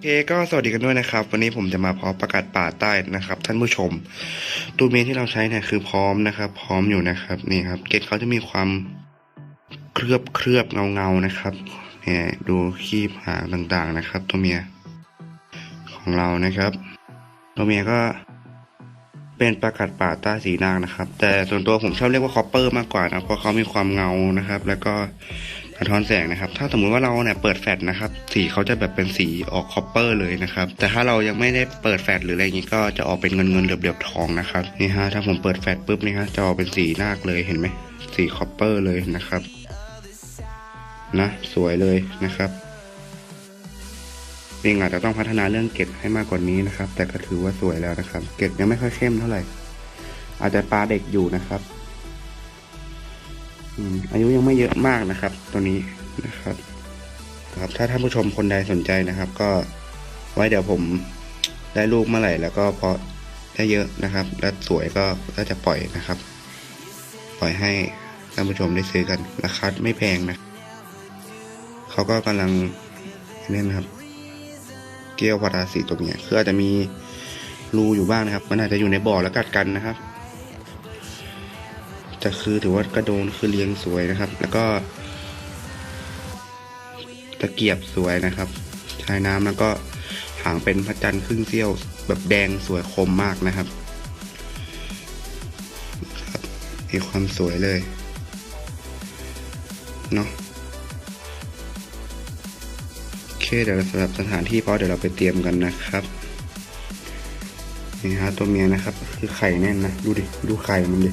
โอเคก็สวัสดีกันด้วยนะครับ วันนี้ผมจะมาเพาะประกาศป่าใต้นะครับ ท่านผู้ชม ตัวเมียที่เราใช้เนี่ยคือพร้อมนะครับ พร้อมอยู่นะครับนี่ครับ เกล็ดเขาจะมีความเคลือบเคลือบเงาเงานะครับเนี่ยดูคีบหางต่างๆนะครับ ตัวเมียของเรานะครับ ตัวเมียก็เป็นประกาศป่าใต้สีนางนะครับ แต่ส่วนตัวผมชอบเรียกว่าคอปเปอร์มากกว่านะเพราะเขามีความเงานะครับ แล้วก็ สะท้อนแสงนะครับ ถ้าสมมุติว่าเราเนี่ยเปิดแฟลชนะครับ สีเขาจะแบบเป็นสีออกคอปเปอร์เลยนะครับ แต่ถ้าเรายังไม่ได้เปิดแฟลชหรืออะไรอย่างนี้ก็จะออกเป็นเงินเงินเหลือบเหลือบทองนะครับนี่ฮะถ้าผมเปิดแฟลชปุ๊บนี่ฮะจะออกเป็นสีนาคเลยเห็นไหมสีคอปเปอร์เลยนะครับนะสวยเลยนะครับจริงอาจจะต้องพัฒนาเรื่องเก็ดให้มากกว่านี้นะครับ แต่ก็ถือว่าสวยแล้วนะครับ เก็ดยังไม่ค่อยเข้มเท่าไหร่ อาจจะปลาเด็กอยู่นะครับ อายุยังไม่เยอะมากนะครับ ตัวนี้นะครับครับถ้าท่านผู้ชมคนใดสนใจนะครับ ก็ไว้เดี๋ยวผมได้ลูกเมื่อไหร่แล้วก็เพาะได้เยอะนะครับ และสวยก็ก็จะปล่อยนะครับ ปล่อยให้ท่านผู้ชมได้ซื้อกันราคาไม่แพงนะเขาก็กำลังนี่นะครับ เกี้ยวพาราสีตัวเนี้ยคืออาจจะมีรูอยู่บ้างนะครับ มันอาจจะอยู่ในบ่อแล้วกัดกันนะครับ จะคือถือว่ากระโดนคือเรียงสวยนะครับ แล้วก็ตะเกียบสวยนะครับชายน้ำแล้วก็หางเป็นพระจันทร์ครึ่งเสี้ยว แบบแดงสวยคมมากนะครับครับมีความสวยเลยเนาะโอเคเดี๋ยวสำหรับสถานที่เพราะเดี๋ยวเราไปเตรียมกันนะครับนี่ฮะตัวเมียนะครับ คือไข่แน่นนะ ดูดิ ดูไข่มันดิ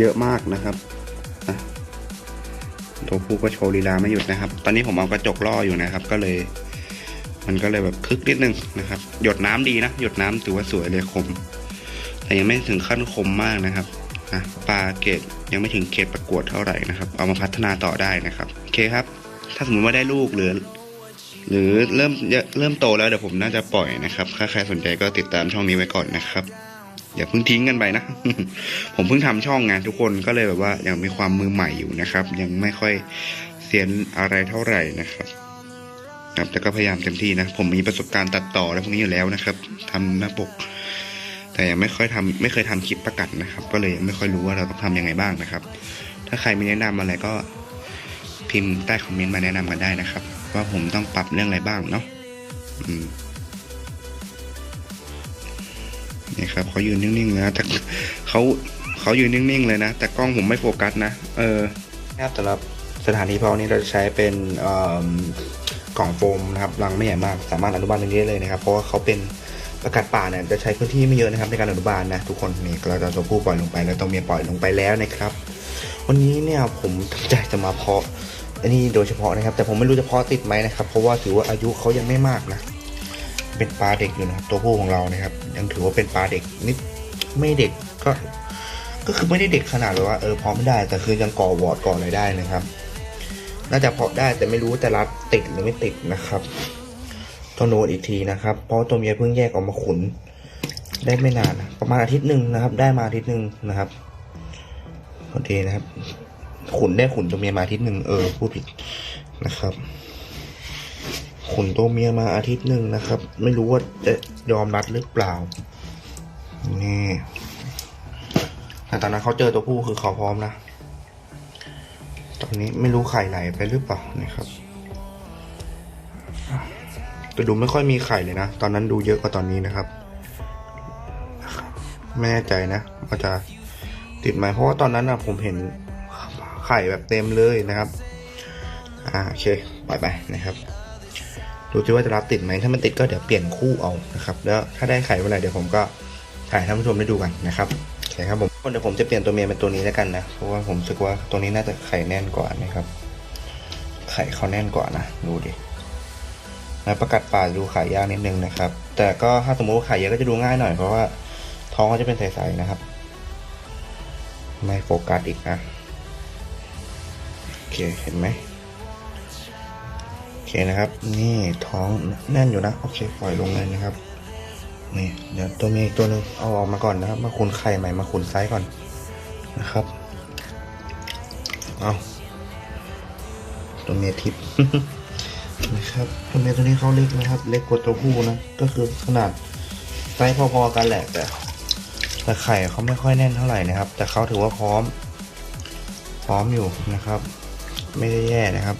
เยอะมากนะครับตัวผู้ก็โชว์ลีลาไม่หยุดนะครับ ตอนนี้ผมเอากระจกล่ออยู่นะครับ ก็เลย มันก็เลยแบบคึกนิดนึงนะครับ หยดน้ำดีนะ หยดน้ำถือว่าสวยเลยคม แต่ยังไม่ถึงขั้นคมมากนะครับอะปลาเกตยังไม่ถึงเกตประกวดเท่าไหร่นะครับ เอามาพัฒนาต่อได้นะครับโอเคครับ ถ้าสมมติว่าได้ลูกหรือ หรือเริ่มเริ่มโตแล้วเดี๋ยวผมน่าจะปล่อยนะครับ ถ้าใครสนใจก็ติดตามช่องนี้ไว้ก่อนนะครับ อย่าเพิ่งทิ้งกันไปนะ ผมเพิ่งทำช่องงานทุกคนก็เลยแบบว่ายังมีความมือใหม่อยู่นะครับ ยังไม่ค่อยเซียนอะไรเท่าไหร่นะครับ ครับแต่ก็พยายามเต็มที่นะ ผมมีประสบการณ์ตัดต่ออะไรพวกนี้อยู่แล้วนะครับทำหน้าปก แต่ยังไม่ค่อยทำไม่เคยทำคลิปประกาศนะครับ ก็เลยยังไม่ค่อยรู้ว่าเราต้องทำยังไงบ้างนะครับ ถ้าใครมีแนะนำอะไรก็พิมพ์ใต้คอมเมนต์มาแนะนำกันได้นะครับ ว่าผมต้องปรับเรื่องอะไรบ้างเนาะอืม นี่ครับเขายืนนิ่งๆนะแต่เขาเขายืนนิ่งๆเลยนะ แต่กล้องผมไม่โฟกัสนะเออครับสำหรับสถานีเพาะนี้เราจะใช้เป็นเอ่อกล่องโฟมนะครับรังไม่ใหญ่มากสามารถอนุบาลตรงนี้ได้เลยนะครับเพราะว่าเขาเป็นประกาศป่าเนี่ยจะใช้พื้นที่ไม่เยอะนะครับในการอนุบาลนะทุกคนนี่เราจะตัวผู้ปล่อยลงไปแล้วตัวเมียปล่อยลงไปแล้วนะครับ วันนี้เนี่ยผมตั้งใจจะมาเพาะอันนี้โดยเฉพาะนะครับ แต่ผมไม่รู้จะเพาะติดไหมนะครับ เพราะว่าถือว่าอายุเขายังไม่มากนะ เป็นปลาเด็กอยู่นะครับ ตัวผู้ของเรานะครับ ยังถือว่าเป็นปลาเด็กนิดไม่เด็กก็ก็คือไม่ได้เด็กขนาดเลยว่าเออเพาะไม่ได้แต่คือยังก่อวอร์ดก่ออะไรได้นะครับ น่าจะเพาะได้แต่ไม่รู้ว่าจะรัดติดหรือไม่ติดนะครับต้องโนดอีกทีนะครับ เพราะตัวเมียเพิ่งแยกออกมาขุน ได้ไม่นานนะประมาณอาทิตย์หนึ่งนะครับ ได้มาอาทิตย์หนึ่งนะครับโอเคนะครับ ขุนได้ขุนตัวเมียมาอาทิตย์หนึ่งเออพูดผิดนะครับ ขนตัวเมียมาอาทิตย์หนึ่งนะครับ ไม่รู้ว่าจะยอมรัดหรือเปล่า นี่แต่ตอนนั้นเขาเจอตัวผู้คือเขาพร้อมนะ ตอนนี้ไม่รู้ไข่ไหลไปหรือเปล่านะครับแต่ดูไม่ค่อยมีไข่เลยนะ ตอนนั้นดูเยอะกว่าตอนนี้นะครับ ไม่แน่ใจนะว่าจะติดไหมเพราะว่าตอนนั้นนะผมเห็นไข่แบบเต็มเลยนะครับ อ่าโอเคปล่อยไปนะครับ ดูซิว่าจะรับติดไหมถ้ามันติดก็เดี๋ยวเปลี่ยนคู่เอานะครับแล้วถ้าได้ไข่เมื่อไหร่เดี๋ยวผมก็ถ่ายให้ท่านผู้ชมได้ดูกันนะครับโอเคครับผมเดี๋ยวผมจะเปลี่ยนตัวเมียเป็นตัวนี้แล้วกันนะเพราะว่าผมรู้สึกว่าตัวนี้น่าจะไข่แน่นกว่านะครับ ไข่เขาแน่นกว่านะดูดิแล้วประกัดป่าดูไข่ยากนิดนึงนะครับ แต่ก็ถ้าสมมติว่าไข่เยอะก็จะดูง่ายหน่อยเพราะว่าท้องเขาจะเป็นใสๆนะครับ ไม่โฟกัสอีกนะโอเคเห็นไหม เคนะครับ นี่ท้องแน่นอยู่นะ โอเคปล่อยลงเลยนะครับ นี่เดี๋ยวตัวเมียอีกตัวหนึงเอาออกมาก่อนนะครับ มาขุนไข่ใหม่มาขุนไซส์ก่อนนะครับ เอาตัวเมียทิพย์นะครับตัวเมียตัวนี้เขาเล็กนะครับ เล็กกว่าตัวผู้นะ ก็คือขนาดไซส์พอๆกันแหละแต่แต่ไข่เขาไม่ค่อยแน่นเท่าไหร่นะครับ แต่เขาถือว่าพร้อม พร้อมอยู่นะครับ ไม่ได้แย่นะครับ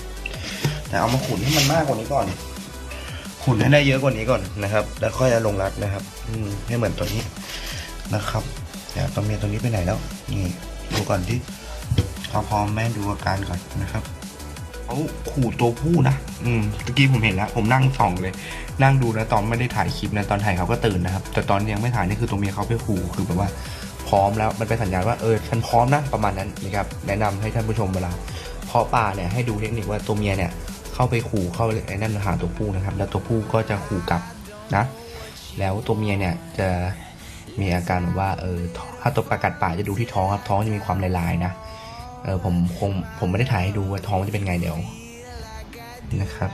แต่เอามาขุนให้มันมากกว่านี้ก่อน ขุนให้ได้เยอะกว่านี้ก่อนนะครับ แล้วค่อยลงรัดนะครับ อืมให้เหมือนตัวนี้นะครับเดี๋ยวตัวเมียตัวนี้ไปไหนแล้ว นี่ดูก่อนที่เขาพร้อมแม่ดูอาการก่อนนะครับเขาขู่ตัวผู้นะ อืมตะกี้ผมเห็นแล้ว ผมนั่งส่องเลย นั่งดูนะตอนไม่ได้ถ่ายคลิปนะตอนถ่ายเขาก็ตื่นนะครับ แต่ตอนยังไม่ถ่ายนี่คือตัวเมียเขาไปขู่คือแบบว่าพร้อมแล้วมันเป็นสัญญาณว่าเออฉันพร้อมนะประมาณนั้นนะครับแนะนำให้ท่านผู้ชมเวลาเพาะปลาเนี่ยให้ดูเทคนิคว่าตัวเมียเนี่ย เข้าไปขู่เข้าไอ้นั่นหาตัวผู้นะครับ แล้วตัวผู้ก็จะขู่กลับนะ แล้วตัวเมียเนี่ยจะมีอาการแบบว่าเออถ้าตัวประกัดป่าจะดูที่ท้องครับท้องจะมีความลายๆนะเออผมคงผมไม่ได้ถ่ายให้ดูว่าท้องจะเป็นไงเดี๋ยวนะครับ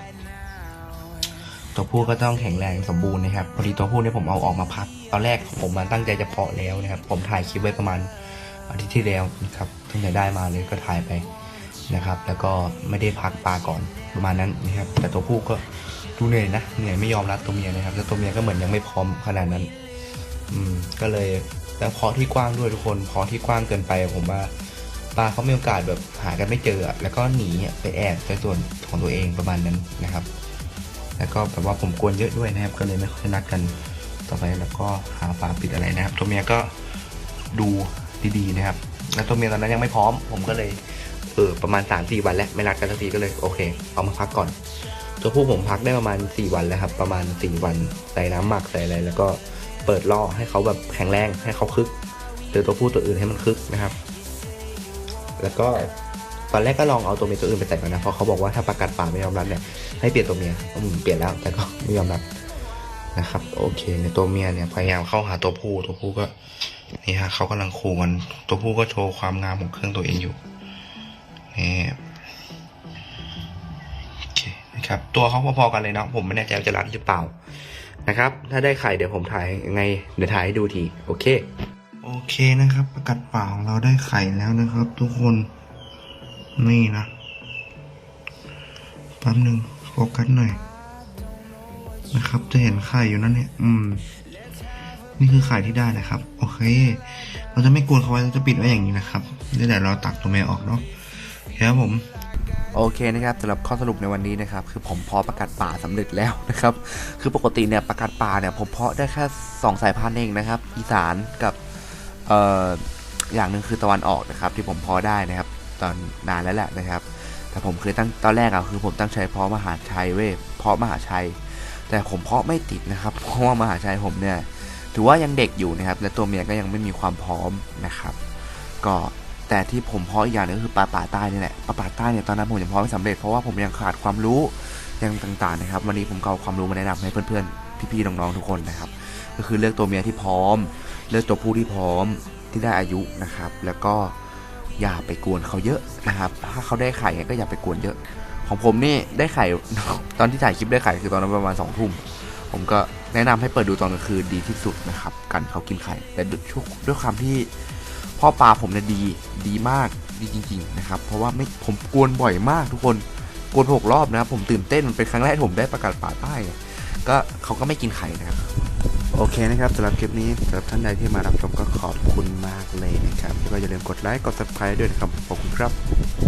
ตัวผู้ก็ต้องแข็งแรงสมบูรณ์นะครับพอดีตัวผู้เนี่ยผมเอาออกมาพักตอนแรกผมมันตั้งใจจะเพาะแล้วนะครับ ผมถ่ายคลิปไว้ประมาณอาทิตย์ที่แล้วนะครับเพิ่งจะได้มาเลยก็ถ่ายไป นะครับ แล้วก็ไม่ได้พักปลาก่อนประมาณนั้นนะครับ แต่ตัวผู้ก็ดูเหนื่อยนะเหนื่อยไม่ยอมรับตัวเมียนะครับแล้วตัวเมียก็เหมือนยังไม่พร้อมขนาดนั้น อืมก็เลยแล้วเพาะที่กว้างด้วยทุกคนเพาะที่กว้างเกินไปผมว่าปลาเขามีโอกาสแบบหากันไม่เจอ แล้วก็หนีไปแอบในส่วนของตัวเองประมาณนั้นนะครับ แล้วก็แบบว่าผมกวนเยอะด้วยนะครับ ก็เลยไม่ค่อยนัดกันต่อไปแล้วก็หาฝาปิดอะไรนะครับ ตัวเมียก็ดูดีๆนะครับ แล้วตัวเมียตอนนั้นยังไม่พร้อม ผมก็เลย เออประมาณ3าสี่วันแล้วไม่นัดกันสักทีก็เลยโอเค เอามาพักก่อน ตัวผู้ผมพักได้ประมาณ 4 วันแล้วครับ ประมาณ 4 วันใส่น้ำหมักใส่อะไรแล้วก็เปิดล่อให้เขาแบบแข็งแรงให้เขาคึกเจอตัวผู้ตัวอื่นให้มันคึกนะครับ แล้วก็ตอนแรกก็ลองเอาตัวเมียตัวอื่นไปใส่ก่อนนะเพราะเขาบอกว่าถ้าประกาศป่าไม่ยอมรับเนี่ยให้เปลี่ยนตัวเมียอืมเปลี่ยนแล้วแต่ก็ไม่ยอมรับนะครับ โอเคในตัวเมียเนี่ยพยายามเข้าหาตัวผู้ตัวผู้ก็นี่ฮะเขากำลังขู่กันตัวผู้ก็โชว์ความงามของเครื่องตัวเองอยู่ โอเคนะครับ ตัวเขาพอๆกันเลยเนาะผมไม่แน่ใจว่าจะรัดหรือเปล่านะครับ ถ้าได้ไข่เดี๋ยวผมถ่ายยังไงเดี๋ยวถ่ายให้ดูที โอเค โอเคนะครับ ประกัดเปล่าของเราได้ไข่แล้วนะครับ ทุกคนนี่นะแป๊บหนึ่งโฟกัสหน่อยนะครับ จะเห็นไข่อยู่นั่นเนี่ย อืม นี่คือไข่ที่ได้นะครับ โอเค เราจะไม่กวนเขาไว้เราจะปิดไว้อย่างนี้นะครับเดี๋ยวเราตักตัวเมียออกเนาะ ครับผมโอเคนะครับสำหรับข้อสรุปในวันนี้นะครับ คือผมเพาะประกาศป่าสำเร็จแล้วนะครับ คือปกติเนี่ยประกาศป่าเนี่ยผมเพาะได้แค่สองสายพันธุ์เองนะครับ อีสานกับเอ่ออย่างหนึ่งคือตะวันออกนะครับ ที่ผมเพาะได้นะครับ ตอนนานแล้วแหละนะครับ แต่ผมเคยตั้งตอนแรกอะคือผมตั้งใจเพาะมหาชัยเว้ยเพาะมหาชัย แต่ผมเพาะไม่ติดนะครับ เพราะว่ามหาชัยผมเนี่ยถือว่ายังเด็กอยู่นะครับ และตัวเมียก็ยังไม่มีความพร้อมนะครับ ก็ แต่ที่ผมเพาะอีกอย่างหนึงก็คือปลาป่าใต้นี่แหละปลาป่าใต้เนี่ยตอนนั้นผมยังเพาะไม่สำเร็จเพราะว่าผมยังขาดความรู้ยังต่างๆนะครับ วันนี้ผมก็เอาความรู้มาแนะนำให้เพื่อนๆพี่ๆน้องๆทุกคนนะครับ ก็คือเลือกตัวเมียที่พร้อม เลือกตัวผู้ที่พร้อมที่ได้อายุนะครับ แล้วก็อย่าไปกวนเขาเยอะนะครับ ถ้าเขาได้ไข่ก็อย่าไปกวนเยอะ ของผมนี่ได้ไข่ตอนที่ถ่ายคลิปได้ไข่คือตอนนั้นประมาณสองทุ่มผมก็แนะนำให้เปิดดูตอนกลางคืนดีที่สุดนะครับ กันเขากินไข่แต่ด้วยความที่ พ่อปลาผมเนี่ยดีดีมากดีจริง ๆ นะครับ เพราะว่าไม่ผมกวนบ่อยมากทุกคนกวนหกรอบนะครับผมตื่นเต้นมันเป็นครั้งแรกผมได้ประกาศป่าใต้ายก็เขาก็ไม่กินไข่นะครับโอเคนะครับสำหรับคลิปนี้สำหรับท่านใดที่มารับชมก็ขอบคุณมากเลยนะครับ ก็อย่าลืมกดไลค์กด subscribe ด้วยนะครับขอบคุณครับ